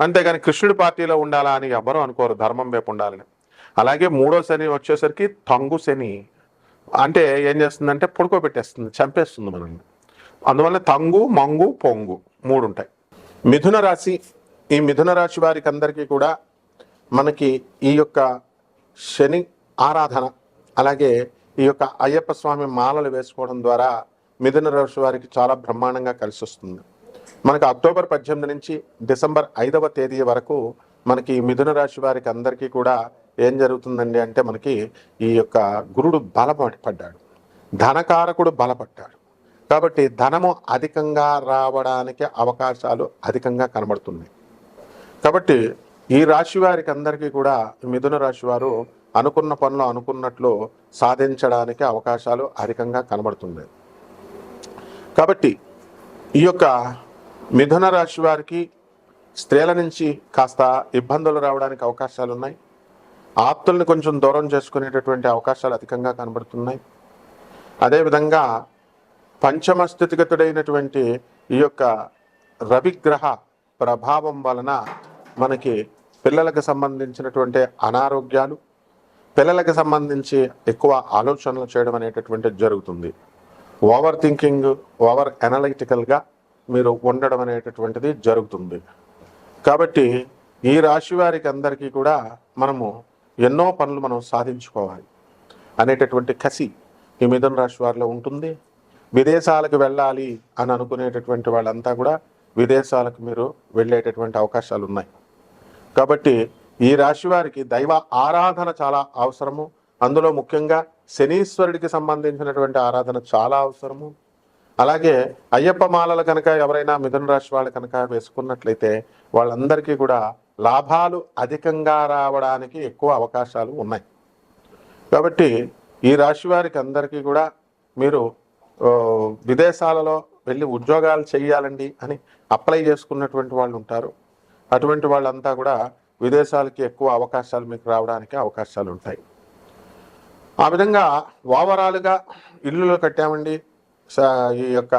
అంతేగాని కృష్ణుడి పార్టీలో ఉండాలా అని ఎవ్వరూ అనుకోరు ధర్మం వైపు ఉండాలని. అలాగే మూడో శని వచ్చేసరికి తంగు శని. అంటే ఏం చేస్తుందంటే పడుకోబెట్టేస్తుంది చంపేస్తుంది మనల్ని. అందువల్ల తంగు మంగు పొంగు మూడు ఉంటాయి మిథున రాశి ఈ మిథున రాశి వారికి అందరికీ కూడా మనకి ఈ యొక్క శని ఆరాధన అలాగే ఈ యొక్క అయ్యప్ప స్వామి మాలలు వేసుకోవడం ద్వారా మిథున రాశి వారికి చాలా బ్రహ్మాండంగా కలిసి వస్తుంది మనకు అక్టోబర్ పద్దెనిమిది నుంచి డిసెంబర్ ఐదవ తేదీ వరకు మనకి మిథున రాశి వారికి అందరికీ కూడా ఏం జరుగుతుందండి అంటే మనకి ఈ యొక్క గురుడు బలపడ్డాడు ధనకారకుడు బలపడ్డాడు. కాబట్టి ధనము అధికంగా రావడానికి అవకాశాలు అధికంగా కనబడుతున్నాయి. కాబట్టి ఈ రాశి వారికి అందరికీ కూడా మిథున రాశి వారు అనుకున్న పనులు అనుకున్నట్లు సాధించడానికి అవకాశాలు అధికంగా కనబడుతున్నాయి. కాబట్టి ఈ యొక్క మిథున రాశి వారికి స్త్రీల నుంచి కాస్త ఇబ్బందులు రావడానికి అవకాశాలు ఉన్నాయి ఆప్తుల్ని కొంచెం దూరం చేసుకునేటటువంటి అవకాశాలు అధికంగా కనబడుతున్నాయి. అదేవిధంగా పంచమ స్థితిగతుడైనటువంటి ఈ యొక్క రవిగ్రహ ప్రభావం వలన మనకి పిల్లలకు సంబంధించినటువంటి అనారోగ్యాలు పిల్లలకు సంబంధించి ఎక్కువ ఆలోచనలు చేయడం అనేటటువంటిది జరుగుతుంది. ఓవర్ థింకింగ్ ఓవర్ ఎనలైటికల్గా మీరు ఉండడం అనేటటువంటిది జరుగుతుంది. కాబట్టి ఈ రాశి వారికి అందరికీ కూడా మనము ఎన్నో పనులు మనం సాధించుకోవాలి అనేటటువంటి కసి ఈ మిథున రాశి వారిలో ఉంటుంది. విదేశాలకు వెళ్ళాలి అని అనుకునేటటువంటి వాళ్ళంతా కూడా విదేశాలకు మీరు వెళ్ళేటటువంటి అవకాశాలు ఉన్నాయి. కాబట్టి ఈ రాశి వారికి దైవ ఆరాధన చాలా అవసరము. అందులో ముఖ్యంగా శనీశ్వరుడికి సంబంధించినటువంటి ఆరాధన చాలా అవసరము. అలాగే అయ్యప్ప మాలలు కనుక ఎవరైనా మిథున రాశి వాళ్ళు కనుక వేసుకున్నట్లయితే వాళ్ళందరికీ కూడా లాభాలు అధికంగా రావడానికి ఎక్కువ అవకాశాలు ఉన్నాయి. కాబట్టి ఈ రాశి వారికి అందరికీ కూడా మీరు విదేశాలలో వెళ్ళి ఉద్యోగాలు చేయాలండి అని అప్లై చేసుకున్నటువంటి వాళ్ళు ఉంటారు. అటువంటి వాళ్ళంతా కూడా విదేశాలకి ఎక్కువ అవకాశాలు మీకు రావడానికి అవకాశాలు ఉంటాయి. ఆ విధంగా ఓవరాల్గా ఇల్లులు కట్టామండి. ఈ యొక్క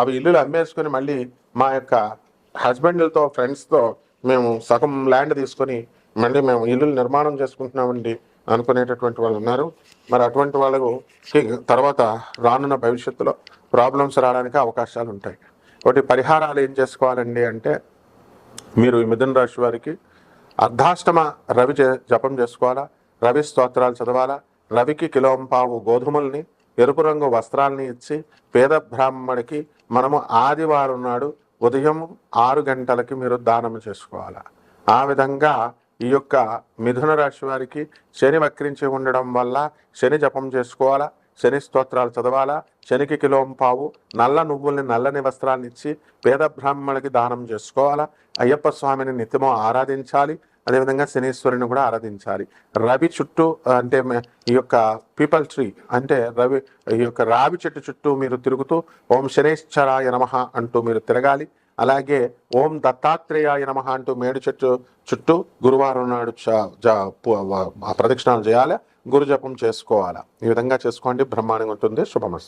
అవి ఇల్లులు అమ్మేసుకొని మళ్ళీ మా యొక్క హస్బెండ్లతో ఫ్రెండ్స్తో మేము సగం ల్యాండ్ తీసుకొని మళ్ళీ మేము ఇల్లులు నిర్మాణం చేసుకుంటున్నామండి అనుకునేటటువంటి వాళ్ళు ఉన్నారు. మరి అటువంటి వాళ్ళకు తర్వాత రానున్న భవిష్యత్తులో ప్రాబ్లమ్స్ రావడానికి అవకాశాలు ఉంటాయి. ఒకటి పరిహారాలు ఏం చేసుకోవాలండి అంటే మీరు ఈ మిథున రాశి వారికి అర్ధాష్టమ రవి జపం చేసుకోవాలా? రవి స్తోత్రాలు చదవాలా? రవికి కిలోంపావు గోధుమల్ని ఎరుపు రంగు వస్త్రాలని ఇచ్చి పేద బ్రాహ్మడికి మనము ఆదివారం నాడు ఉదయం ఆరు గంటలకి మీరు దానం చేసుకోవాలా? ఆ విధంగా ఈ యొక్క మిథున రాశి వారికి శని వక్రించి ఉండడం వల్ల శని జపం చేసుకోవాలా? శని స్తోత్రాలు చదవాలా? శనికి కిలోం పావు నల్ల నువ్వుల్ని నల్లని వస్త్రాన్ని ఇచ్చి పేద బ్రాహ్మణులకి దానం చేసుకోవాలా? అయ్యప్ప స్వామిని నిత్యము ఆరాధించాలి. అదేవిధంగా శనీశ్వరుని కూడా ఆరాధించాలి. రవి చుట్టూ అంటే ఈ యొక్క పీపల్ ట్రీ అంటే రవి ఈ యొక్క రావి చెట్టు చుట్టూ మీరు తిరుగుతూ ఓం శనేశ్వరాయ నమ అంటూ మీరు తిరగాలి. అలాగే ఓం దత్తాత్రేయాయ నమ అంటూ మేడు చెట్టు చుట్టూ గురువారం నాడు చ- జ- ప్రదక్షిణాలు చేయాలి? గురు జపం చేసుకోవాలా? ఈ విధంగా చేసుకోండి. బ్రహ్మాండంగా ఉంటుంది. శుభమస్తు.